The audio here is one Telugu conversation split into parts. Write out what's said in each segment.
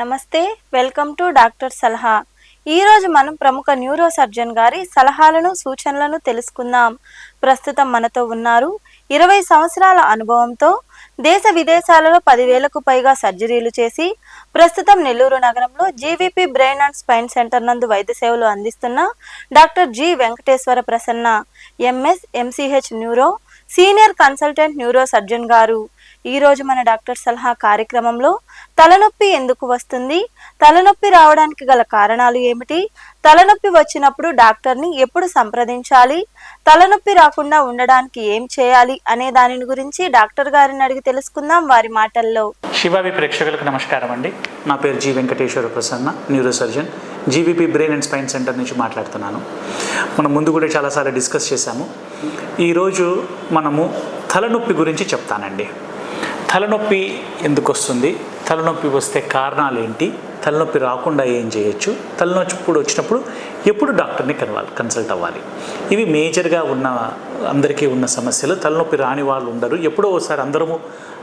నమస్తే వెల్కమ్ టు డాక్టర్ సలహా. ఈరోజు మనం ప్రముఖ న్యూరో సర్జన్ గారి సలహాలను సూచనలను తెలుసుకుందాం. ప్రస్తుతం మనతో ఉన్నారు. ఇరవై సంవత్సరాల అనుభవంతో దేశ విదేశాలలో పదివేలకు పైగా సర్జరీలు చేసి ప్రస్తుతం నెల్లూరు నగరంలో GVP brain and spine centre నందు వైద్య సేవలు అందిస్తున్న doctor G Venkateswara Prasanna MS MCh neuro senior consultant neuro surgeon గారు. ఈ రోజు మన డాక్టర్ సలహా కార్యక్రమంలో తలనొప్పి ఎందుకు వస్తుంది? తలనొప్పి రావడానికి గల కారణాలు ఏమిటి? తలనొప్పి వచ్చినప్పుడు డాక్టర్ని ఎప్పుడు సంప్రదించాలి? తలనొప్పి రాకుండా ఉండడానికి ఏం చేయాలి అనే దానిని గురించి డాక్టర్ గారిని అడిగి తెలుసుకుందాం వారి మాటల్లో. శివావి ప్రేక్షకులకు నమస్కారం అండి. నా పేరు G Venkateswara Prasanna neuro surgeon. GVP brain and spine centre నుంచి మాట్లాడుతున్నాను. మనం ముందు కూడా చాలాసార్లు డిస్కస్ చేశాము. ఈరోజు మనము తలనొప్పి గురించి చెప్తానండి. తలనొప్పి ఎందుకు వస్తుంది? తలనొప్పి వస్తే కారణాలు ఏంటి తలనొప్పి రాకుండా ఏం చేయొచ్చు? తలనొప్పి వచ్చినప్పుడు ఎప్పుడు డాక్టర్ని కలవాలి కన్సల్ట్ అవ్వాలి. ఇవి మేజర్గా ఉన్న అందరికీ ఉన్న సమస్యలు. తలనొప్పి రాని వాళ్ళు ఉండరు. ఎప్పుడో ఒకసారి అందరము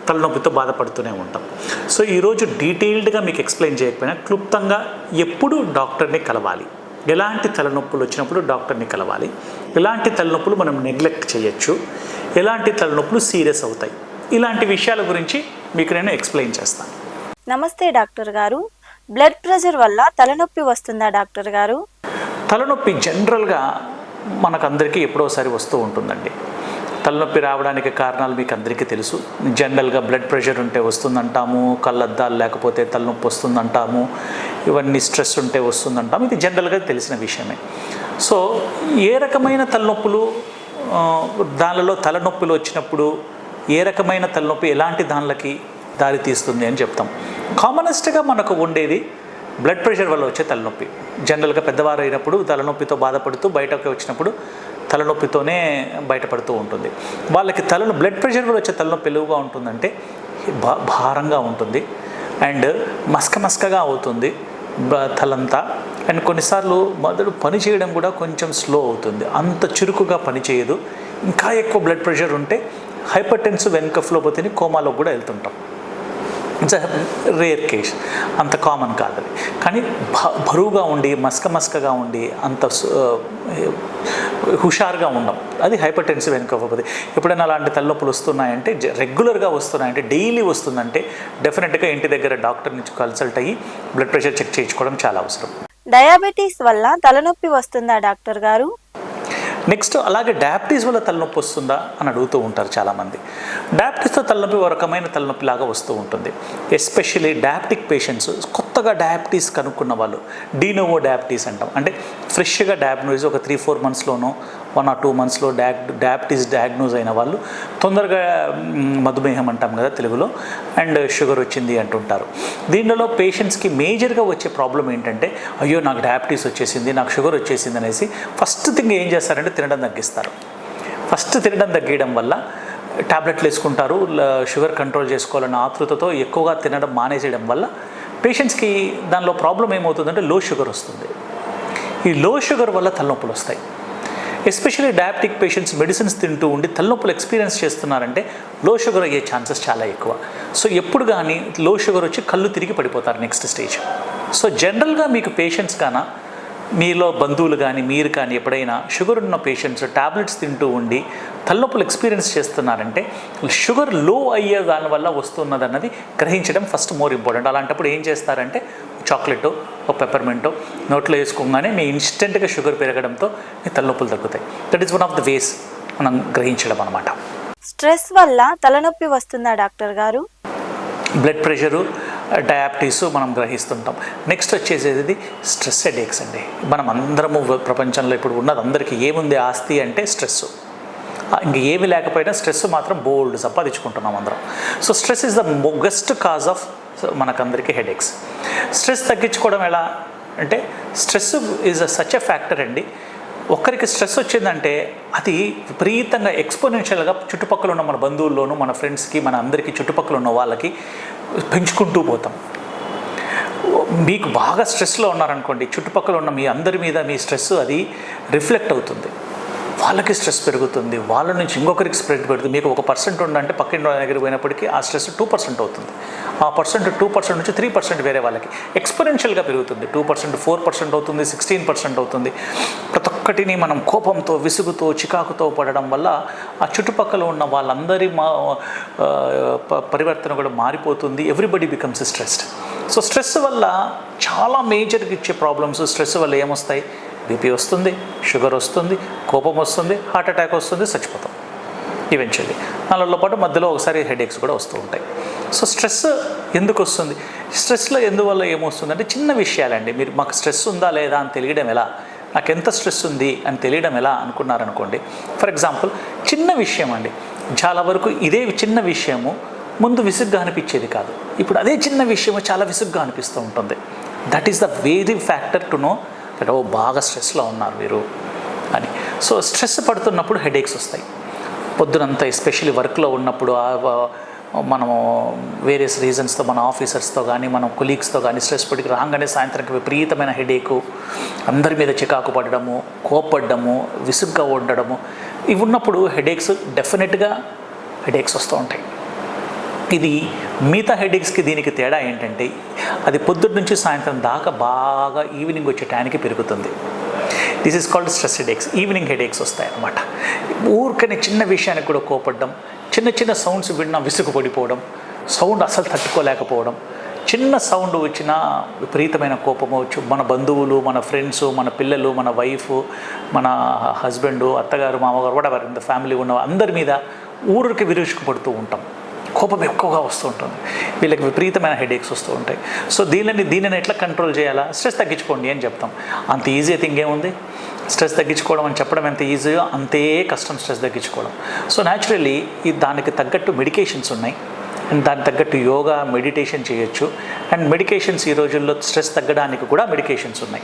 తలనొప్పితో బాధపడుతూనే ఉంటాం. సో ఈరోజు డీటెయిల్డ్గా మీకు ఎక్స్ప్లెయిన్ చేయకపోయినా క్లుప్తంగా ఎప్పుడు డాక్టర్ని కలవాలి? ఎలాంటి తలనొప్పులు వచ్చినప్పుడు డాక్టర్ని కలవాలి? ఎలాంటి తలనొప్పులు మనం నెగ్లెక్ట్ చేయొచ్చు? ఎలాంటి తలనొప్పులు సీరియస్ అవుతాయి? ఇలాంటి విషయాల గురించి మీకు నేను ఎక్స్ప్లెయిన్ చేస్తాను. నమస్తే డాక్టర్ గారు. బ్లడ్ ప్రెషర్ వల్ల తలనొప్పి వస్తుందా డాక్టర్ గారు? తలనొప్పి జనరల్గా మనకందరికీ ఎప్పుడోసారి వస్తూ ఉంటుందండి. తలనొప్పి రావడానికి కారణాలు మీకు అందరికీ తెలుసు. జనరల్గా బ్లడ్ ప్రెషర్ ఉంటే వస్తుందంటాము కళ్ళద్దాలు లేకపోతే తలనొప్పి వస్తుందంటాము ఇవన్నీ స్ట్రెస్ ఉంటే వస్తుందంటాము. ఇది జనరల్గా తెలిసిన విషయమే. సో ఏ రకమైన తలనొప్పులు దానిలో తలనొప్పులు వచ్చినప్పుడు ఏ రకమైన తలనొప్పి ఎలాంటి దానిలకి దారి తీస్తుంది అని చెప్తాం. కామనెస్ట్గా మనకు ఉండేది బ్లడ్ ప్రెషర్ వల్ల వచ్చే తలనొప్పి. జనరల్గా పెద్దవారు అయినప్పుడు తలనొప్పితో బాధపడుతూ బయటకు వచ్చినప్పుడు తలనొప్పితోనే బయటపడుతూ ఉంటుంది. వాళ్ళకి తలను బ్లడ్ ప్రెషర్ వల్ల వచ్చే తలనొప్పి ఎలువుగా ఉంటుందంటే భా భారంగా ఉంటుంది. అండ్ మస్క మస్కగా అవుతుంది బ- తలంతా. అండ్ కొన్నిసార్లు మొదలు పని చేయడం కూడా కొంచెం స్లో అవుతుంది. అంత చురుకుగా పని చేయదు. ఇంకా ఎక్కువ బ్లడ్ ప్రెషర్ ఉంటే హైపర్ టెన్స్ వెనుక ఫ్లోపతిని కోమాలో కూడా వెళ్తుంటాం. ఇట్స్ రేర్ కేస్ అంత కామన్ కాదు అది. కానీ భ- బరువుగా ఉండి మస్క మస్కగా ఉండి అంత హుషారుగా ఉండం. అది హైపర్ టెన్సివ్ వెనుకపోతే ఎప్పుడైనా అలాంటి తలనొప్పులు వస్తున్నాయంటే రెగ్యులర్గా వస్తున్నాయంటే డైలీ వస్తుందంటే డెఫినెట్గా ఇంటి దగ్గర డాక్టర్ నుంచి కన్సల్ట్ అయ్యి బ్లడ్ ప్రెషర్ చెక్ చేయించుకోవడం చాలా అవసరం. డయాబెటీస్ వల్ల తలనొప్పి వస్తుందా డాక్టర్ గారు? నెక్స్ట్ అలాగే డయాబెటీస్ వల్ల తలనొప్పి వస్తుందా అని అడుగుతూ ఉంటారు చాలామంది. డయాబెటీస్తో తలనొప్పి ఒక రకమైన తలనొప్పి లాగా వస్తూ ఉంటుంది. ఎస్పెషలీ డయాబెటిక్ పేషెంట్స్ కొత్తగా డయాబెటీస్ కనుక్కున్న వాళ్ళు డీనోవో డయాబెటీస్ అంటాం. అంటే ఫ్రెష్గా డయాబెటీస్ ఒక త్రీ ఫోర్ మంత్స్లోనో వన్ ఆర్ టూ మంత్స్లో డయాబ్ డయాబెటీస్ డయాగ్నోజ్ అయిన వాళ్ళు తొందరగా మధుమేహం అంటాం కదా తెలుగులో అండ్ షుగర్ వచ్చింది అంటుంటారు. దీనిలో పేషెంట్స్కి మేజర్గా వచ్చే ప్రాబ్లం ఏంటంటే అయ్యో నాకు డయాబెటీస్ వచ్చేసింది నాకు షుగర్ వచ్చేసింది అనేసి ఫస్ట్ థింగ్ ఏం చేస్తారంటే తినడం తగ్గిస్తారు. ఫస్ట్ తినడం తగ్గేయడం వల్ల టాబ్లెట్లు వేసుకుంటారు షుగర్ కంట్రోల్ చేసుకోవాలన్న ఆతృతతో ఎక్కువగా తినడం మానేసేయడం వల్ల పేషెంట్స్కి దానిలో ప్రాబ్లం ఏమవుతుందంటే లో షుగర్ వస్తుంది. ఈ లో షుగర్ వల్ల తలనొప్పులు వస్తాయి. ఎస్పెషల్లీ డయాబెటిక్ పేషెంట్స్ మెడిసిన్స్ తింటూ ఉండి తలనొప్పులు ఎక్స్పీరియన్స్ చేస్తున్నారంటే లో షుగర్ అయ్యే ఛాన్సెస్ చాలా ఎక్కువ. సో ఎప్పుడు కానీ లో షుగర్ వచ్చి కళ్ళు తిరిగి పడిపోతారు నెక్స్ట్ స్టేజ్. సో జనరల్గా మీకు పేషెంట్స్ కాన మీలో బంధువులు కానీ మీరు కానీ ఎప్పుడైనా షుగర్ ఉన్న పేషెంట్స్ టాబ్లెట్స్ తింటూ ఉండి తలనొప్పులు ఎక్స్పీరియన్స్ చేస్తున్నారంటే షుగర్లో అయ్యే దానివల్ల వస్తున్నది అన్నది గ్రహించడం ఫస్ట్ మోర్ ఇంపార్టెంట్. అలాంటప్పుడు ఏం చేస్తారంటే చాక్లెట్ ఒక పెప్పర్మెంటో నోట్లో వేసుకోగానే మీ ఇన్స్టెంట్గా షుగర్ పెరగడంతో మీ తలనొప్పులు తగ్గుతాయి. That is one of the ways మనం గ్రహించడం అనమాట స్ట్రెస్ వల్ల తలనొప్పి వస్తుందా డాక్టర్ గారు? బ్లడ్ ప్రెషరు డయాబెటీస్ మనం గ్రహిస్తుంటాం. నెక్స్ట్ వచ్చేసేది స్ట్రెస్ హెడేక్స్ అండి. మనం అందరము ప్రపంచంలో ఇప్పుడు ఉన్నది అందరికీ ఏముంది ఆస్తి అంటే స్ట్రెస్. ఇంక ఏమి లేకపోయినా స్ట్రెస్ మాత్రం బోల్డ్ సంపాదించుకుంటున్నాం అందరం. So stress is the biggest cause of so మనకందరికీ హెడేక్స్. స్ట్రెస్ తగ్గించుకోవడం ఎలా? అంటే stress is a such a factor అండి. ఒక్కరికి స్ట్రెస్ వచ్చిందంటే అది విపరీతంగా ఎక్స్పోనెన్షియల్గా చుట్టుపక్కల ఉన్న మన బంధువుల్లోనూ మన ఫ్రెండ్స్కి మన అందరికీ చుట్టుపక్కల ఉన్న వాళ్ళకి పెంచుకుంటూ పోతాం. మీకు బాగా స్ట్రెస్లో ఉన్నారనుకోండి చుట్టుపక్కల ఉన్న మీ అందరి మీద మీ స్ట్రెస్ అది రిఫ్లెక్ట్ అవుతుంది. వాళ్ళకి స్ట్రెస్ పెరుగుతుంది. వాళ్ళ నుంచి ఇంకొకరికి స్ప్రెడ్ పెడుతుంది. మీకు ఒక పర్సెంట్ ఉందంటే పక్కింటి వాళ్ళ దగ్గర పోయినప్పటికీ ఆ స్ట్రెస్ టూ పర్సెంట్ అవుతుంది. ఆ పర్సెంట్ టూ పర్సెంట్ నుంచి త్రీ పర్సెంట్ వేరే వాళ్ళకి ఎక్స్పెరెన్షియల్గా పెరుగుతుంది. టూ పర్సెంట్ ఫోర్ పర్సెంట్ అవుతుంది సిక్స్టీన్ పర్సెంట్ అవుతుంది. ప్రతి ఒక్కటిని మనం కోపంతో విసుగుతో చికాకుతో పడడం వల్ల ఆ చుట్టుపక్కల ఉన్న వాళ్ళందరి మా ప- పరివర్తన కూడా మారిపోతుంది. Everybody becomes stressed so stress వల్ల చాలా మేజర్గా ఇచ్చే ప్రాబ్లమ్స్ స్ట్రెస్ వల్ల ఏమొస్తాయి? బీపీ వస్తుంది షుగర్ వస్తుంది కోపం వస్తుంది హార్ట్ అటాక్ వస్తుంది చచ్చిపోతాం. ఈవెన్చువల్లీ నాలుగులో పాటు మధ్యలో ఒకసారి హెడేక్స్ కూడా వస్తూ ఉంటాయి. సో స్ట్రెస్ ఎందుకు వస్తుంది? స్ట్రెస్లో ఎందువల్ల ఏమొస్తుంది అంటే చిన్న విషయాలండి. మీరు మాకు స్ట్రెస్ ఉందా లేదా అని తెలియడం ఎలా? నాకు ఎంత స్ట్రెస్ ఉంది అని తెలియడం ఎలా అనుకున్నారనుకోండి. ఫర్ ఎగ్జాంపుల్ చిన్న విషయం అండి. చాలా వరకు ఇదే చిన్న విషయము ముందు విసుగ్గా అనిపించేది కాదు. ఇప్పుడు అదే చిన్న విషయము చాలా విసుగ్గా అనిపిస్తూ ఉంటుంది. That is the very factor to know that oh బాగా స్ట్రెస్లో ఉన్నారు వీరు అని. సో స్ట్రెస్ పడుతున్నప్పుడు హెడేక్స్ వస్తాయి. పొద్దునంతా ఎస్పెషల్లీ వర్క్లో ఉన్నప్పుడు మనము వేరియస్ రీజన్స్తో మన ఆఫీసర్స్తో కానీ మన కొలీగ్స్తో కానీ స్ట్రెస్ పడికి రాగానే సాయంత్రంకి విపరీతమైన హెడేకు అందరి మీద చికాకు పడడము కోపడము విసుగ్గా ఉండడము ఇవి ఉన్నప్పుడు హెడేక్స్ డెఫినెట్గా హెడేక్స్ వస్తూ ఉంటాయి. ఇది మిగతా హెడేక్స్కి దీనికి తేడా ఏంటంటే అది పొద్దుటి నుంచి సాయంత్రం దాకా బాగా ఈవినింగ్ వచ్చే టైంకి పెరుగుతుంది. This is called stress headaches evening headaches వస్తాయి అన్నమాట ఊరికనే చిన్న విషయానికి కూడా కోపడడం చిన్న చిన్న సౌండ్స్ విన్నా విసుగు పడిపోవడం సౌండ్ అసలు తట్టుకోలేకపోవడం చిన్న సౌండ్ వచ్చినా విపరీతమైన కోపం వచ్చు మన బంధువులు మన ఫ్రెండ్స్ మన పిల్లలు మన వైఫ్ మన హస్బెండ్ అత్తగారు మామగారు కూడా ఇన్ ద ఫ్యామిలీ ఉన్న అందరి మీద ఊరికి విరుచుకు పడుతూ ఉంటాం. కోపం ఎక్కువగా వస్తూ ఉంటుంది. వీళ్ళకి విపరీతమైన హెడేక్స్ వస్తూ ఉంటాయి. సో దీనిని దీనిని ఎట్లా కంట్రోల్ చేయాలా? స్ట్రెస్ తగ్గించుకోండి అని చెప్తాం. అంత ఈజీ థింగ్ ఏముంది? స్ట్రెస్ తగ్గించుకోవడం అని చెప్పడం ఎంత ఈజీయో అంతే కష్టం స్ట్రెస్ తగ్గించుకోవడం. సో న్యాచురల్లీ ఈ దానికి తగ్గట్టు మెడికేషన్స్ ఉన్నాయి. అండ్ దానికి తగ్గట్టు యోగా మెడిటేషన్ చేయొచ్చు. అండ్ మెడికేషన్స్ ఈ రోజుల్లో స్ట్రెస్ తగ్గడానికి కూడా మెడికేషన్స్ ఉన్నాయి.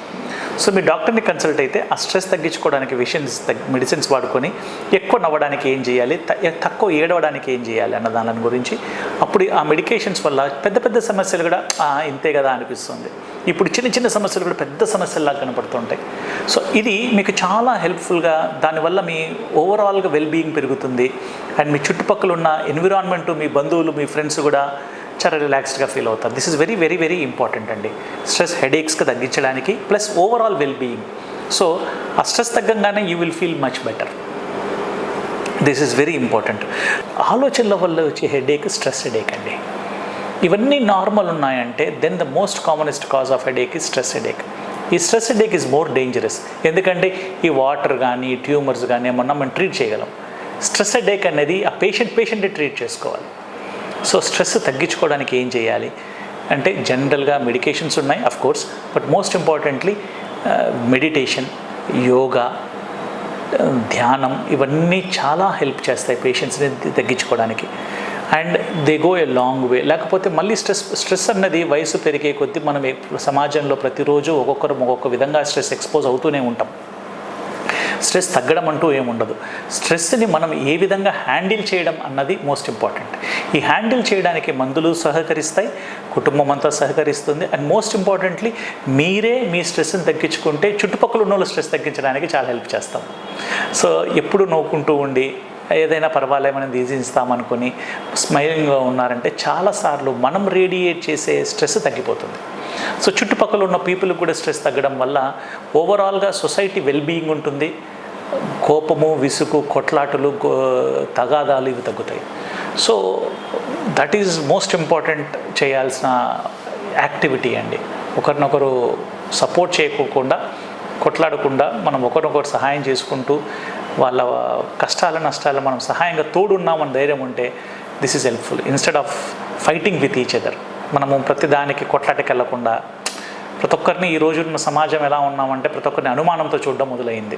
సో మీ డాక్టర్ని కన్సల్ట్ అయితే ఆ స్ట్రెస్ తగ్గించుకోవడానికి విషన్స్ మెడిసిన్స్ వాడుకొని ఎక్కువ నవ్వడానికి ఏం చేయాలి? త- తక్కువ ఏడవడానికి ఏం చేయాలి అన్న దాని గురించి అప్పుడు ఆ మెడికేషన్స్ వల్ల పెద్ద పెద్ద సమస్యలు కూడా ఇంతే కదా అనిపిస్తుంది. ఇప్పుడు చిన్న చిన్న సమస్యలు కూడా పెద్ద సమస్యల్లా కనపడుతుంటాయి. సో ఇది మీకు చాలా హెల్ప్ఫుల్గా దానివల్ల మీ ఓవరాల్గా వెల్ బీయింగ్ పెరుగుతుంది. అండ్ మీ చుట్టుపక్కల ఉన్న ఎన్విరాన్మెంట్ మీ బంధువులు మీ ఫ్రెండ్స్ కూడా చాలా రిలాక్స్డ్గా ఫీల్ అవుతారు. This is very very very important అండి. స్ట్రెస్ హెడేక్స్కి తగ్గించడానికి plus overall well being so ఆ stress తగ్గంగానే you will feel much better this is very important ఆలోచనల వల్ల వచ్చే హెడేక్ స్ట్రెస్ హెడేక్ అండి. ఇవన్నీ నార్మల్ ఉన్నాయంటే then the most commonest cause of headache is stress headache ఈ stress headache is more dangerous ఎందుకంటే ఈ వాటర్ కానీ ట్యూమర్స్ కానీ ఏమన్నా మనం ట్రీట్ చేయగలం. స్ట్రెస్ హెడేక్ అనేది ఆ పేషెంట్ పేషెంట్ ట్రీట్ చేసుకోవాలి. సో స్ట్రెస్ తగ్గించుకోవడానికి ఏం చేయాలి? అంటే జనరల్గా మెడికేషన్స్ ఉన్నాయి of course but most importantly meditation yoga ధ్యానం ఇవన్నీ చాలా హెల్ప్ చేస్తాయి పేషెంట్స్ని తగ్గించుకోవడానికి. And they go a long way లేకపోతే మళ్ళీ స్ట్రెస్ స్ట్రెస్ అన్నది వయసు పెరిగే కొద్దీ మనం సమాజంలో ప్రతిరోజు ఒక్కొక్కరు ఒక్కొక్క విధంగా స్ట్రెస్ ఎక్స్పోజ్ అవుతూనే ఉంటాం. స్ట్రెస్ తగ్గడం అంటూ ఏముండదు స్ట్రెస్ని మనం ఏ విధంగా హ్యాండిల్ చేయడం అన్నది మోస్ట్ ఇంపార్టెంట్. ఈ హ్యాండిల్ చేయడానికి మందులు సహకరిస్తాయి కుటుంబం అంతా సహకరిస్తుంది. అండ్ మోస్ట్ ఇంపార్టెంట్లీ మీరే మీ స్ట్రెస్ని తగ్గించుకుంటే చుట్టుపక్కల ఉన్న వాళ్ళు స్ట్రెస్ తగ్గించడానికి చాలా హెల్ప్ చేస్తాం. సో ఎప్పుడు నవ్వుకుంటూ ఉండి ఏదైనా పర్వాలే మనం తీసిస్తామనుకొని స్మైలింగ్గా ఉన్నారంటే చాలాసార్లు మనం రేడియేట్ చేసే స్ట్రెస్ తగ్గిపోతుంది. సో చుట్టుపక్కల ఉన్న పీపుల్ కూడా స్ట్రెస్ తగ్గడం వల్ల ఓవరాల్గా సొసైటీ వెల్ బీయింగ్ ఉంటుంది. కోపము విసుగు కొట్లాటలు తగాదాలు ఇవి తగ్గుతాయి. So that is most important చేయాల్సిన యాక్టివిటీ అండి. ఒకరినొకరు సపోర్ట్ చేయకోకుండా కొట్లాడకుండా మనం ఒకరినొకరు సహాయం చేసుకుంటూ వాళ్ళ కష్టాల నష్టాలు మనం సహాయంగా తోడున్నామని ధైర్యం ఉంటే this is helpful instead of fighting with each other మనము ప్రతి దానికి కొట్లాటకి ప్రతి ఒక్కరిని ఈ రోజున్న సమాజం ఎలా ఉన్నామంటే ప్రతి ఒక్కరిని అనుమానంతో చూడడం మొదలైంది.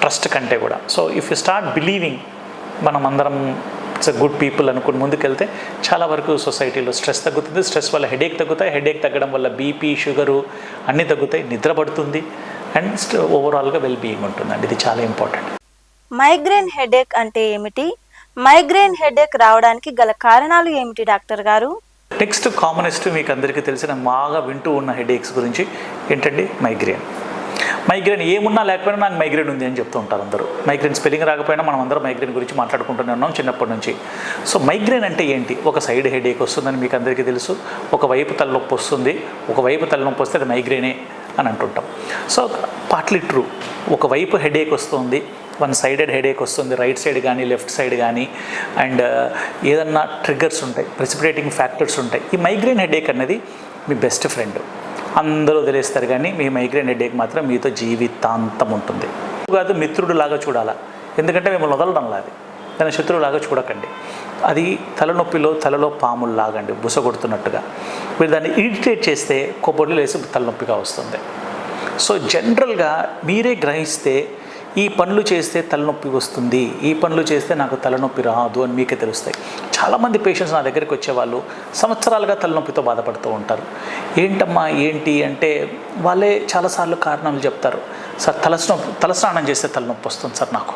ట్రస్ట్ కంటే కూడా. So if you start believing మనం అందరం ఇట్స్ అ గుడ్ పీపుల్ అనుకుని ముందుకెళ్తే చాలా వరకు సొసైటీలో స్ట్రెస్ తగ్గుతుంది. స్ట్రెస్ వల్ల హెడేక్ తగ్గుతాయి. హెడేక్ తగ్గడం వల్ల బీపీ షుగరు అన్నీ తగ్గుతాయి. నిద్ర పడుతుంది. అండ్ ఓవరాల్గా వెల్ బీయింగ్ ఉంటుందండి. ఇది చాలా ఇంపార్టెంట్ మైగ్రేన్ హెడేక్ అంటే ఏమిటి? మైగ్రేన్ హెడేక్ రావడానికి గల కారణాలు ఏమిటి డాక్టర్ గారు? నెక్స్ట్ కామనెస్ట్ మీకు అందరికీ తెలిసిన బాగా వింటూ ఉన్న హెడేక్స్ గురించి ఏంటండి? మైగ్రేన్ మైగ్రేన్ ఏమున్నా లేకపోయినా నాకు మైగ్రేన్ ఉంది అని చెప్తూ ఉంటారు అందరూ. మైగ్రేన్ స్పెల్లింగ్ రాకపోయినా మనం అందరం మైగ్రేన్ గురించి మాట్లాడుకుంటూనే ఉన్నాం చిన్నప్పటి నుంచి. సో మైగ్రేన్ అంటే ఏంటి? ఒక సైడ్ హెడేక్ వస్తుందని మీకు అందరికీ తెలుసు ఒకవైపు తలనొప్పి వస్తుంది. ఒకవైపు తలనొప్పి వస్తే అది మైగ్రేనే అని అంటుంటాం. సో పార్ట్లీ ట్రూ ఒకవైపు హెడేక్ వస్తుంది. వన్ సైడెడ్ హెడేక్ వస్తుంది రైట్ సైడ్ కానీ లెఫ్ట్ సైడ్ కానీ అండ్ uh, ఏదన్నా ట్రిగ్గర్స్ ఉంటాయి ప్రెసిపిటేటింగ్ ఫ్యాక్టర్స్ ఉంటాయి. ఈ మైగ్రేన్ హెడేక్ అనేది మీ బెస్ట్ ఫ్రెండ్ అందరూ వదిలేస్తారు కానీ మీ మైగ్రేన్ హెడేక్ మాత్రం మీతో జీవితాంతం ఉంటుంది. కాదు మిత్రుడు లాగా చూడాలా? ఎందుకంటే మిమ్మల్ని వదలడం లాది. దాని శత్రువులాగా చూడకండి. అది తలనొప్పిలో తలలో పాములు లాగండి బుస కొడుతున్నట్టుగా. మీరు దాన్ని ఇరిటేట్ చేస్తే కొబ్బరిలో వేసి తలనొప్పిగా వస్తుంది. సో జనరల్గా మీరే గ్రహిస్తే ఈ పనులు చేస్తే తలనొప్పి వస్తుంది ఈ పనులు చేస్తే నాకు తలనొప్పి రాదు అని మీకే తెలుస్తాయి. చాలామంది పేషెంట్స్ నా దగ్గరికి వచ్చేవాళ్ళు సంవత్సరాలుగా తలనొప్పితో బాధపడుతూ ఉంటారు. ఏంటమ్మా ఏంటి అంటే వాళ్ళే చాలాసార్లు కారణాలు చెప్తారు. సార్ తలస్నొప్పి తలస్నానం చేస్తే తలనొప్పి వస్తుంది సార్ నాకు.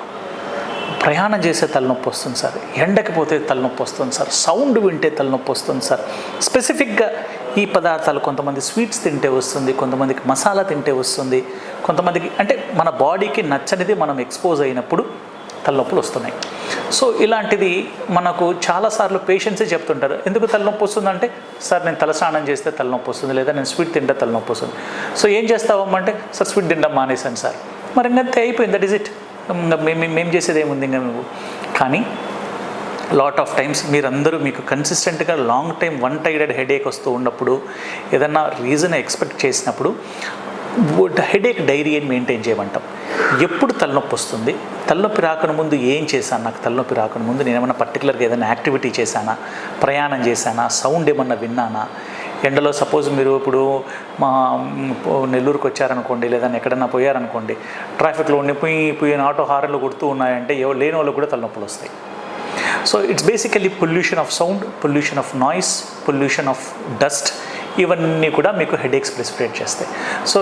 ప్రయాణం చేసే తలనొప్పి వస్తుంది సార్. ఎండకి పోతే తలనొప్పి వస్తుంది సార్. సౌండ్ వింటే తలనొప్పి వస్తుంది సార్. స్పెసిఫిక్గా ఈ పదార్థాలు కొంతమంది స్వీట్స్ తింటే వస్తుంది కొంతమందికి మసాలా తింటే వస్తుంది. కొంతమందికి అంటే మన బాడీకి నచ్చనిది మనం ఎక్స్పోజ్ అయినప్పుడు తలనొప్పులు వస్తున్నాయి. సో ఇలాంటిది మనకు చాలాసార్లు పేషెంట్సే చెప్తుంటారు. ఎందుకు తలనొప్పి వస్తుందంటే సార్ నేను తలస్నానం చేస్తే తలనొప్పి వస్తుంది లేదా నేను స్వీట్ తింటే తలనొప్పి వస్తుంది. సో ఏం చేస్తావమ్మంటే సార్ స్వీట్ తినడం మానేశాను సార్. మరి ఇంకంతే అయిపోయింది దట్ ఇస్ ఇట్. మేము మేము చేసేది ఏముంది ఇంకా నువ్వు? కానీ లాట్ ఆఫ్ టైమ్స్ మీరందరూ మీకు కన్సిస్టెంట్గా long time one sided headache వస్తూ ఉన్నప్పుడు ఏదన్నా రీజన్ ఎక్స్పెక్ట్ చేసినప్పుడు హెడేక్ డైరీ అని మెయింటైన్ చేయమంటాం. ఎప్పుడు తలనొప్పి వస్తుంది? తలనొప్పి రాకన ముందు ఏం చేశాను? నాకు తలనొప్పి రాకముందు నేను ఏమైనా పర్టికులర్గా ఏదైనా యాక్టివిటీ చేశానా? ప్రయాణం చేశానా? సౌండ్ ఏమన్నా విన్నానా? ఎండలో సపోజ్ మీరు ఇప్పుడు మా నెల్లూరుకి వచ్చారనుకోండి లేదా ఎక్కడన్నా పోయారనుకోండి ట్రాఫిక్లో ఉండిపోయి పోయిన ఆటో హారన్లు కొడుతూ ఉన్నాయంటే ఎవరు లేని వాళ్ళు కూడా తలనొప్పులు వస్తాయి. So it's basically pollution of sound pollution of noise pollution of dust ఇవన్నీ కూడా మీకు హెడేక్స్ ప్రెసిపిరేట్ చేస్తాయి. సో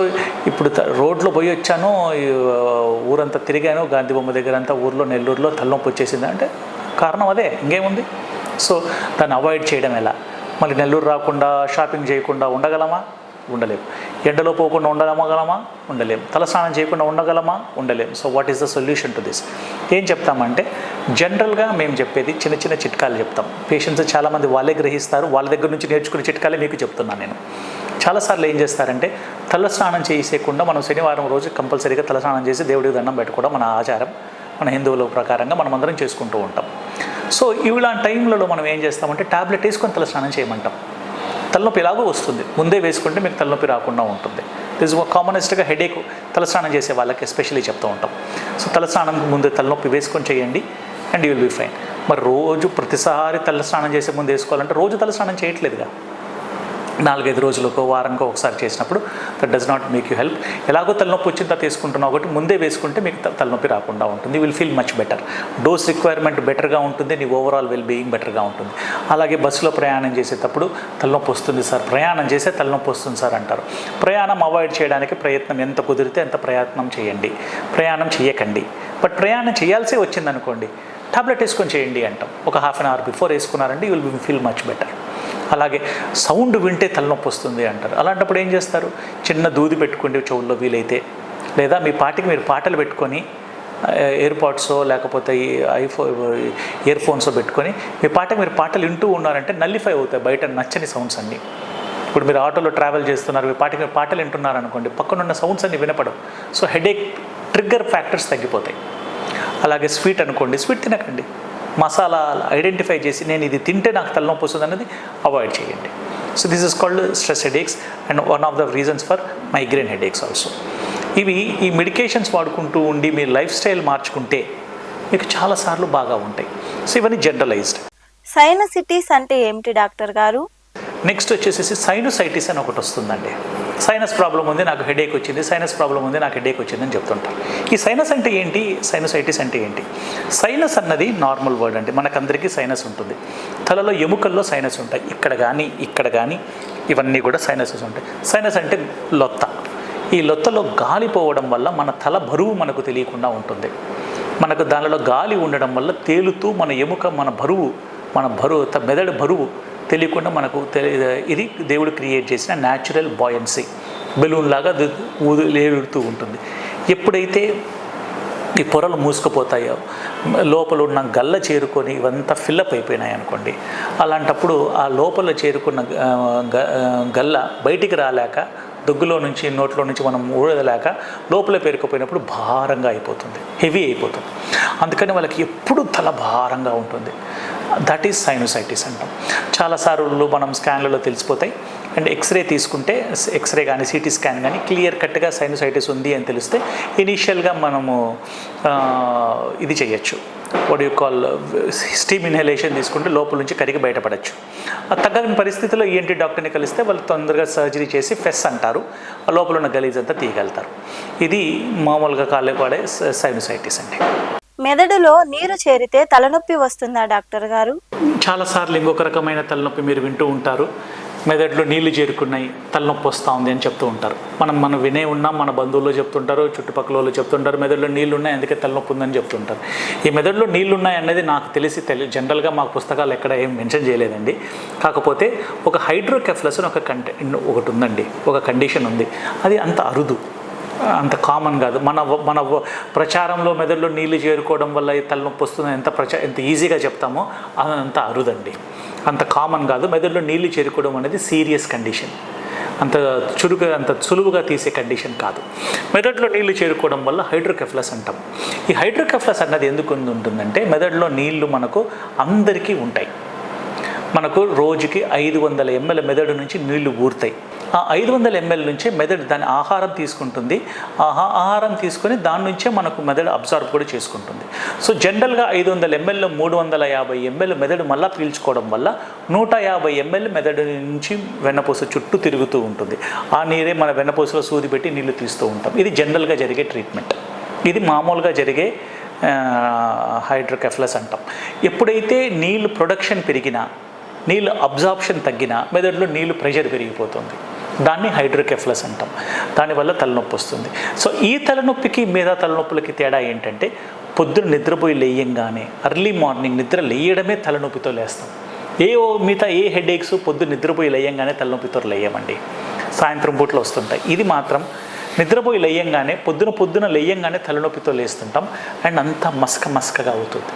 ఇప్పుడు రోడ్లో పోయి వచ్చాను ఊరంతా తిరిగాను గాంధీ బొమ్మ దగ్గర అంతా ఊర్లో నెల్లూరులో తలనొప్పి వచ్చేసింది అంటే కారణం అదే ఇంకేముంది? సో దాన్ని అవాయిడ్ చేయడం ఎలా? మళ్ళీ నెల్లూరు రాకుండా షాపింగ్ చేయకుండా ఉండగలమా? ఉండలేము. ఎండలో పోకుండా ఉండగలమా ఉండలేం తలస్నానం చేయకుండా ఉండగలమా? ఉండలేం so what is the solution to this ఏం చెప్తామంటే జనరల్గా మేము చెప్పేది చిన్న చిన్న చిట్కాలు చెప్తాం. పేషెంట్స్ చాలామంది వాళ్ళే గ్రహిస్తారు. వాళ్ళ దగ్గర నుంచి నేర్చుకునే చిట్కాలే మీకు చెప్తున్నాను నేను. చాలాసార్లు ఏం చేస్తారంటే తలస్నానం చేసేయకుండా మనం శనివారం రోజు కంపల్సరీగా తలస్నానం చేసి దేవుడికి దండం పెట్టుకోవడం మన ఆచారం మన హిందువుల ప్రకారంగా మనం అందరం చేసుకుంటూ ఉంటాం. సో ఇలాంటి టైంలలో మనం ఏం చేస్తామంటే టాబ్లెట్ వేసుకొని తలస్నానం చేయమంటాం. తలనొప్పి ఎలాగో వస్తుంది. ముందే వేసుకుంటే మీకు తలనొప్పి రాకుండా ఉంటుంది. దిస్ కామనెస్ట్గా హెడేక్ తలస్నానం చేసే వాళ్ళకి ఎస్పెషల్లీ చెప్తూ ఉంటాం. సో తలస్నానం ముందు తలనొప్పి వేసుకొని చేయండి and you will be fine మరి రోజు ప్రతిసారి తలస్నానం చేసే ముందు వేసుకోవాలంటే రోజు తలస్నానం చేయట్లేదుగా. నాలుగైదు రోజులకు వారంకో ఒకసారి చేసినప్పుడు that does not make you help ఎలాగో తలనొప్పి వచ్చిన తర్వాత తీసుకుంటున్నావు ఒకటి ముందే వేసుకుంటే మీకు తలనొప్పి రాకుండా ఉంటుంది. Will feel much better dose requirement బెటర్గా ఉంటుంది. నీ ఓవరాల్ వెల్ బీయింగ్ బెటర్గా ఉంటుంది. అలాగే బస్సులో ప్రయాణం చేసేటప్పుడు తలనొప్పి వస్తుంది సార్. ప్రయాణం చేసే తలనొప్పి వస్తుంది సార్ అంటారు. ప్రయాణం అవాయిడ్ చేయడానికి ప్రయత్నం ఎంత కుదిరితే అంత ప్రయత్నం చేయండి. ప్రయాణం చేయకండి బట్ ప్రయాణం చేయాల్సే వచ్చిందనుకోండి టాబ్లెట్ వేసుకొని చేయండి అంటాం. ఒక half an hour before వేసుకున్నారంటే you will feel much better అలాగే సౌండ్ వింటే తలనొప్పి వస్తుంది అంటారు. అలాంటప్పుడు ఏం చేస్తారు? చిన్న దూది పెట్టుకోండి చెవుల్లో వీలైతే లేదా మీ పాటికి మీరు పాటలు పెట్టుకొని ఇయర్పాడ్సో లేకపోతే ఈ ఐఫో ఇయర్ ఫోన్సో పెట్టుకొని మీ పాటకి మీరు పాటలు వింటూ ఉన్నారంటే నల్లిఫై అవుతాయి బయట నచ్చని సౌండ్స్ అన్నీ. ఇప్పుడు మీరు ఆటోలో ట్రావెల్ చేస్తున్నారు మీ పాటికి మీరు పాటలు వింటున్నారు అనుకోండి పక్కనున్న సౌండ్స్ అన్ని వినపడవు. సో హెడేక్ ట్రిగ్గర్ ఫ్యాక్టర్స్ తగ్గిపోతాయి. అలాగే స్వీట్ అనుకోండి స్వీట్ తినకండి. మసాలా ఐడెంటిఫై చేసి నేను ఇది తింటే నాకు తలనొప్పి వస్తుంది అనేది అవాయిడ్ చేయండి. So this is called stress headaches and one of the reasons for migraine headaches also ఇవి ఈ మెడికేషన్స్ వాడుకుంటూ ఉండి మీ లైఫ్ స్టైల్ మార్చుకుంటే మీకు చాలాసార్లు బాగా ఉంటాయి. సో ఇవన్నీ జనరలైజ్డ్ సైనసిటీస్ అంటే ఏమిటి డాక్టర్ గారు? నెక్స్ట్ వచ్చేసేసి సైనోసైటిస్ అని ఒకటి వస్తుందండి. సైనస్ ప్రాబ్లం ఉంది నాకు హెడేక్ వచ్చింది సైనస్ ప్రాబ్లం ఉంది నాకు హెడేక్ వచ్చింది అని చెప్తుంటారు ఈ సైనస్ అంటే ఏంటి? సైనసైటిస్ అంటే ఏంటి? సైనస్ అన్నది నార్మల్ వర్డ్ అంటే మనకందరికీ సైనస్ ఉంటుంది. తలలో ఎముకల్లో సైనస్ ఉంటాయి. ఇక్కడ కానీ ఇక్కడ కానీ ఇవన్నీ కూడా సైనసెస్ ఉంటాయి. సైనస్ అంటే లొత్త. ఈ లొత్తలో గాలి పోవడం వల్ల మన తల బరువు మనకు తెలియకుండా ఉంటుంది. మనకు దానిలో గాలి ఉండడం వల్ల తేలుతూ మన ఎముక మన బరువు మన బరువు త- మెదడు బరువు తెలియకుండా మనకు ఇది దేవుడు క్రియేట్ చేసిన న్యాచురల్ బాయన్సీ బెలూన్ లాగా అది ఉంటుంది. ఎప్పుడైతే ఈ పొరలు మూసుకుపోతాయో లోపల ఉన్న గల్ల చేరుకొని ఇవంతా ఫిల్లప్ అయిపోయినాయి అనుకోండి అలాంటప్పుడు ఆ లోపల చేరుకున్న గల్ల బయటికి రాలేక దగ్గులో నుంచి నోట్లో నుంచి మనం ఊడలేక లోపల పేరుకుపోయినప్పుడు భారంగా అయిపోతుంది. హెవీ అయిపోతుంది. అందుకని వాళ్ళకి ఎప్పుడు తల భారంగా ఉంటుంది. దట్ ఈస్ సైనోసైటిస్ అంటాం. చాలాసార్లు మనం స్కాన్లలో తెలిసిపోతాయి. అండ్ ఎక్స్రే తీసుకుంటే ఎక్స్రే కానీ సిటీ స్కాన్ కానీ క్లియర్ కట్గా సైనోసైటిస్ ఉంది అని తెలిస్తే ఇనీషియల్గా మనము ఇది చేయొచ్చు. What you call steam inhalation తీసుకుంటే లోపల నుంచి కరిగి బయటపడచ్చు. ఆ తగ్గని పరిస్థితిలో ఈఎన్టీ డాక్టర్ని కలిస్తే వాళ్ళు తొందరగా సర్జరీ చేసి ఫెస్ అంటారు. ఆ లోపల ఉన్న గలీజ్ అంతా తీయగలుగుతారు. ఇది మామూలుగా కాలే పడే సైనోసైటిస్ అండి. మెదడులో నీరు చేరితే తలనొప్పి వస్తుందా డాక్టర్ గారు? చాలాసార్లు ఇంకొక రకమైన తలనొప్పి మీరు వింటూ ఉంటారు. మెదడులో నీళ్ళు చేరుకున్నాయి తలనొప్పి వస్తూ ఉంది అని చెప్తూ ఉంటారు. మనం మనం వినే ఉన్నాం మన బంధువులు చెప్తుంటారు చుట్టుపక్కల వాళ్ళు చెప్తుంటారు మెదడులో నీళ్ళు ఉన్నాయి అందుకే తలనొప్పి ఉందని చెప్తుంటారు. ఈ మెదడులో నీళ్ళు ఉన్నాయి అనేది నాకు తెలిసి తెలి జనరల్గా మాకు పుస్తకాలు ఎక్కడ ఏం మెన్షన్ చేయలేదండి. కాకపోతే ఒక హైడ్రోకెఫ్లస్ అని ఒక కంటే ఒకటి ఉందండి ఒక కండిషన్ ఉంది. అది అంత అరుదు అంత కామన్ కాదు. మన మన ప్రచారంలో మెదడులో నీళ్ళు చేరుకోవడం వల్ల ఈ తలనొప్పి వస్తుంది ఎంత ప్రచా ఎంత ఈజీగా చెప్తామో అది అంత అరుదండి. అంత కామన్ కాదు. మెదడులో నీళ్ళు చేరుకోవడం అనేది సీరియస్ కండిషన్ అంత చురుకు అంత సులువుగా తీసే కండిషన్ కాదు. మెదడులో నీళ్ళు చేరుకోవడం వల్ల హైడ్రోకెఫ్లస్ అంటాం. ఈ హైడ్రోకెఫ్లస్ అన్నది ఎందుకు ఉంటుందంటే మెదడులో నీళ్ళు మనకు అందరికీ ఉంటాయి. మనకు రోజుకి ఐదు వందల ఎంఎల్ మెదడు నుంచి నీళ్ళు ఊరుతాయి. ఆ ఐదు వందల ఎంఎల్ నుంచి మెదడు దాని ఆహారం తీసుకుంటుంది. ఆహా ఆహారం తీసుకొని దాని నుంచే మనకు మెదడు అబ్జర్వ్ కూడా చేసుకుంటుంది. సో జనరల్గా ఐదు వందల ఎంఎల్ మూడు వందల యాభై ఎంఎల్ మెదడు మళ్ళీ పీల్చుకోవడం వల్ల నూట యాభై ఎంఎల్ మెదడు నుంచి వెన్నపూస చుట్టూ తిరుగుతూ ఉంటుంది. ఆ నీరే మన వెన్నపూసలో సూది పెట్టి నీళ్ళు తీస్తూ ఉంటాం. ఇది జనరల్గా జరిగే ట్రీట్మెంట్. ఇది మామూలుగా జరిగే హైడ్రోకెఫ్లస్ అంటాం. ఎప్పుడైతే నీళ్ళు ప్రొడక్షన్ పెరిగినా నీళ్ళు అబ్జార్ప్షన్ తగ్గినా మెదడులో నీళ్ళు ప్రెషర్ పెరిగిపోతుంది. దాన్ని హైడ్రోకెఫ్లస్ అంటాం. దానివల్ల తలనొప్పి వస్తుంది. సో ఈ తలనొప్పికి మిగతా తలనొప్పులకి తేడా ఏంటంటే పొద్దున్న నిద్రపోయి లేయంగానే అర్లీ మార్నింగ్ నిద్ర లేయడమే తలనొప్పితో లేస్తాం. ఏ ఓ మిగతా ఏ హెడేక్స్ పొద్దున్న నిద్రపోయి లేయంగానే తలనొప్పితో లేయమండి. సాయంత్రం పూట్లో వస్తుంటాయి. ఇది మాత్రం నిద్రపోయి లేయంగానే పొద్దున పొద్దున లేయంగానే తలనొప్పితో లేస్తుంటాం. అండ్ అంతా మసక మసకగా అవుతుంది.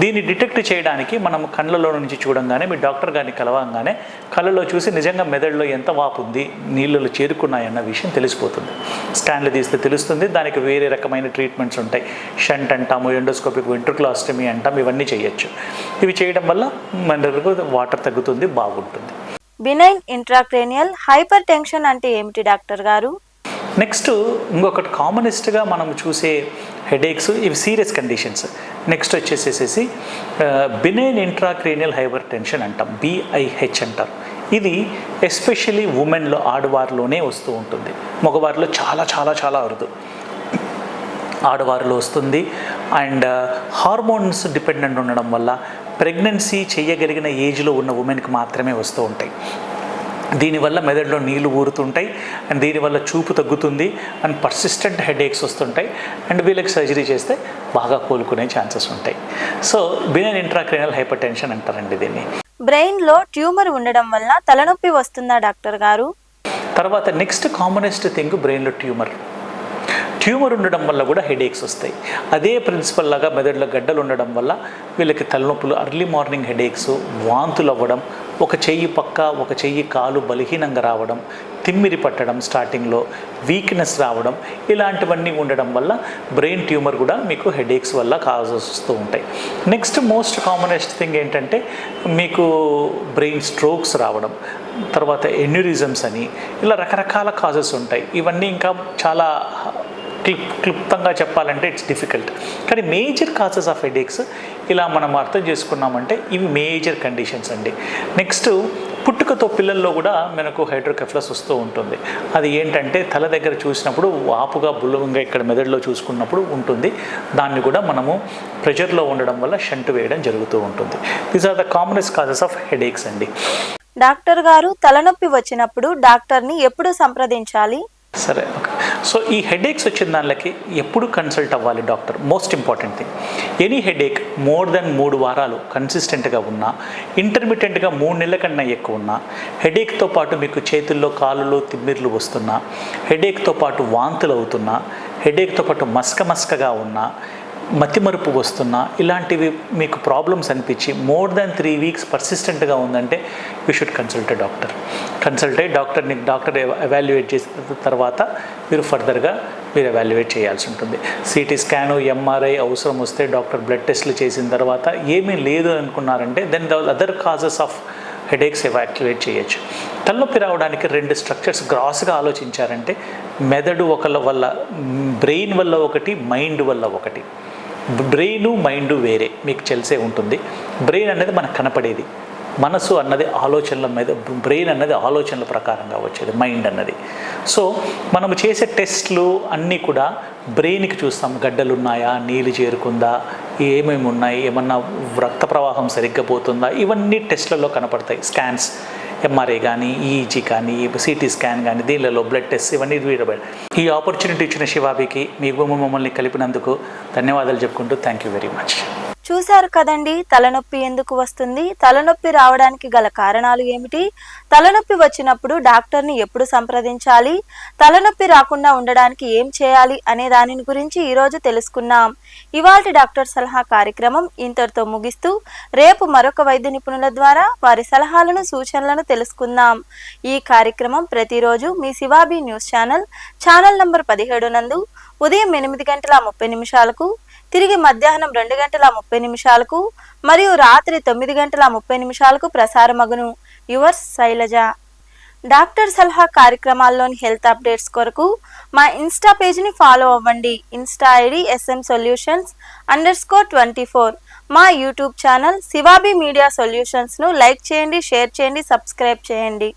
దీన్ని డిటెక్ట్ చేయడానికి మనం కళ్ళలో నుంచి చూడంగానే మీ డాక్టర్ గారిని కలవంగానే కళ్ళలో చూసి నిజంగా మెదడులో ఎంత వాపు ఉంది నీళ్ళలో చేరుకున్నాయన్న విషయం తెలిసిపోతుంది. స్కాన్లు తీస్తే తెలుస్తుంది దానికి వేరే రకమైన ట్రీట్మెంట్స్ ఉంటాయి. షంట్ అంటాము ఎండోస్కోపిక్ వెంట్రుక్లాస్టమీ అంటాం ఇవన్నీ చేయొచ్చు. ఇవి చేయడం వల్ల మనకు వాటర్ తగ్గుతుంది బాగుంటుంది. బినైన్ ఇంట్రాక్రేనియల్ హైపర్ టెన్షన్ అంటే ఏమిటి డాక్టర్ గారు? నెక్స్ట్ ఇంకొకటి కామనిస్ట్గా మనం చూసే హెడేక్స్ ఇవి సీరియస్ కండిషన్స్. నెక్స్ట్ వచ్చేసేసి బినైన్ ఇంట్రాక్రీనియల్ హైపర్ టెన్షన్ అంటాం బిఐహెచ్ అంటారు. ఇది ఎస్పెషలీ ఉమెన్లో ఆడవారిలోనే వస్తూ ఉంటుంది. మగవారిలో చాలా చాలా చాలా అరుదు. ఆడవారిలో వస్తుంది. అండ్ హార్మోన్స్ డిపెండెంట్ ఉండడం వల్ల ప్రెగ్నెన్సీ చేయగలిగిన ఏజ్లో ఉన్న ఉమెన్కి మాత్రమే వస్తూ ఉంటాయి. దీనివల్ల మెదడులో నీళ్ళు ఊరుతుంటాయి అండ్ దీనివల్ల చూపు తగ్గుతుంది అండ్ పర్సిస్టెంట్ హెడేక్స్ వస్తుంటాయి అండ్ వీళ్ళకి సర్జరీ చేస్తే బాగా కోలుకునే ఛాన్సెస్ ఉంటాయి. So benign intracranial hyper tension అంటారండి దీన్ని. బ్రెయిన్లో ట్యూమర్ ఉండడం వల్ల తలనొప్పి వస్తుందా డాక్టర్ గారు? తర్వాత నెక్స్ట్ కామనెస్ట్ థింగ్ బ్రెయిన్లో ట్యూమర్ ట్యూమర్ ఉండడం వల్ల కూడా హెడేక్స్ వస్తాయి. అదే ప్రిన్సిపల్ లాగా మెదడులో గడ్డలు ఉండడం వల్ల వీళ్ళకి తలనొప్పులు అర్లీ మార్నింగ్ హెడేక్స్ వాంతులు అవ్వడం ఒక చెయ్యి పక్క ఒక చెయ్యి కాలు బలహీనంగా రావడం తిమ్మిరి పట్టడం స్టార్టింగ్లో వీక్నెస్ రావడం ఇలాంటివన్నీ ఉండడం వల్ల బ్రెయిన్ ట్యూమర్ కూడా మీకు హెడేక్స్ వల్ల కాజెస్ వస్తూ ఉంటాయి. నెక్స్ట్ మోస్ట్ కామనెస్ట్ థింగ్ ఏంటంటే మీకు బ్రెయిన్ స్ట్రోక్స్ రావడం తర్వాత ఎన్యూరిజమ్స్ అని ఇలా రకరకాల కాజెస్ ఉంటాయి. ఇవన్నీ ఇంకా చాలా క్లిప్ క్లుప్తంగా చెప్పాలంటే ఇట్స్ డిఫికల్ట్ కానీ మేజర్ కాజెస్ ఆఫ్ హెడేక్స్ ఇలా మనం అర్థం చేసుకున్నామంటే ఇవి మేజర్ కండిషన్స్ అండి. నెక్స్ట్ పుట్టుకతో పిల్లల్లో కూడా మనకు హైడ్రోకెఫ్లస్ వస్తూ ఉంటుంది. అది ఏంటంటే తల దగ్గర చూసినప్పుడు వాపుగా బుల్లవంగా ఇక్కడ మెదడులో చూసుకున్నప్పుడు ఉంటుంది. దాన్ని కూడా మనము ప్రెషర్లో ఉండడం వల్ల షంట్ వేయడం జరుగుతూ ఉంటుంది. These are the commonest causes of headaches అండి. డాక్టర్ గారు తలనొప్పి వచ్చినప్పుడు డాక్టర్ని ఎప్పుడు సంప్రదించాలి? సరే ఓకే సో ఈ హెడేక్స్ వచ్చిన దానికి ఎప్పుడు కన్సల్ట్ అవ్వాలి doctor most important thing any headache more than మూడు వారాలు కన్సిస్టెంట్గా ఉన్నా ఇంటర్మీడియట్గా మూడు నెలల కన్నా ఎక్కువ ఉన్నా హెడేక్తో పాటు మీకు చేతుల్లో కాళ్ళలో తిమ్మిర్లు వస్తున్నా హెడేక్తో పాటు వాంతులు అవుతున్నా హెడేక్తో పాటు మస్క మస్కగా ఉన్నా మతిమరుపు వస్తున్నా ఇలాంటివి మీకు ప్రాబ్లమ్స్ అనిపించి మోర్ దాన్ త్రీ వీక్స్ పర్సిస్టెంట్గా ఉందంటే you should consult doctor consult అయ్యి డాక్టర్ని డాక్టర్ ఎవాల్యుయేట్ చేసిన తర్వాత మీరు ఫర్దర్గా మీరు ఎవాల్యుయేట్ చేయాల్సి ఉంటుంది. సిటీ స్కాను ఎంఆర్ఐ అవసరం వస్తే డాక్టర్ బ్లడ్ టెస్ట్లు చేసిన తర్వాత ఏమీ లేదు అనుకున్నారంటే then the other causes of headaches evacuate చేయొచ్చు. తలనొప్పి రావడానికి రెండు స్ట్రక్చర్స్ గ్రాస్గా ఆలోచించారంటే మెదడు ఒకళ్ళ వల్ల బ్రెయిన్ వల్ల ఒకటి మైండ్ వల్ల ఒకటి. బ్రెయిన్ మైండ్ వేరే మీకు తెలిసే ఉంటుంది. బ్రెయిన్ అనేది మనకు కనపడేది. మనసు అన్నది ఆలోచనల మీద బ్రెయిన్ అన్నది ఆలోచనల ప్రకారంగా వచ్చేది మైండ్ అన్నది. సో మనము చేసే టెస్ట్లు అన్నీ కూడా బ్రెయిన్కి చూస్తాం. గడ్డలు ఉన్నాయా నీళ్ళు చేరుకుందా ఏమేమి ఉన్నాయి ఏమన్నా రక్త ప్రవాహం సరిగ్గా పోతుందా ఇవన్నీ టెస్ట్లలో కనపడతాయి. స్కాన్స్. ఎంఆర్ఐ కానీ ఈఈజీ కానీ సిటీ స్కాన్ కానీ దీనిలలో బ్లడ్ టెస్ట్ ఇవన్నీ వీడబడి ఈ ఆపర్చునిటీ ఇచ్చిన శివాబికి మీ మమ్మల్ని కలిపినందుకు ధన్యవాదాలు చెప్పుకుంటూ థ్యాంక్ యూ వెరీ మచ్ చూశారు కదండి తలనొప్పి ఎందుకు వస్తుంది? తలనొప్పి రావడానికి గల కారణాలు ఏమిటి? తలనొప్పి వచ్చినప్పుడు డాక్టర్ని ఎప్పుడు సంప్రదించాలి? తలనొప్పి రాకుండా ఉండడానికి ఏం చేయాలి అనే దానిని గురించి ఈరోజు తెలుసుకున్నాం. ఇవాళ డాక్టర్ సలహా కార్యక్రమం ఇంతటితో ముగిస్తూ రేపు మరొక వైద్య నిపుణుల ద్వారా వారి సలహాలను సూచనలను తెలుసుకుందాం. ఈ కార్యక్రమం ప్రతిరోజు మీ శివాబీ న్యూస్ ఛానల్ ఛానల్ నంబర్ పదిహేడు నందు ఉదయం ఎనిమిది గంటల ముప్పై నిమిషాలకు తిరిగి మధ్యాహ్నం రెండు గంటల ముప్పై నిమిషాలకు మరియు రాత్రి తొమ్మిది గంటల ముప్పై నిమిషాలకు ప్రసారమగును. యువర్స్ శైలజ. డాక్టర్ సలహా కార్యక్రమాల్లోని హెల్త్ అప్డేట్స్ కొరకు మా ఇన్స్టా పేజ్ని ఫాలో అవ్వండి. Insta ID SM solutions under score twenty four. మా యూట్యూబ్ ఛానల్ శివాబి మీడియా సొల్యూషన్స్ను లైక్ చేయండి షేర్ చేయండి సబ్స్క్రైబ్ చేయండి.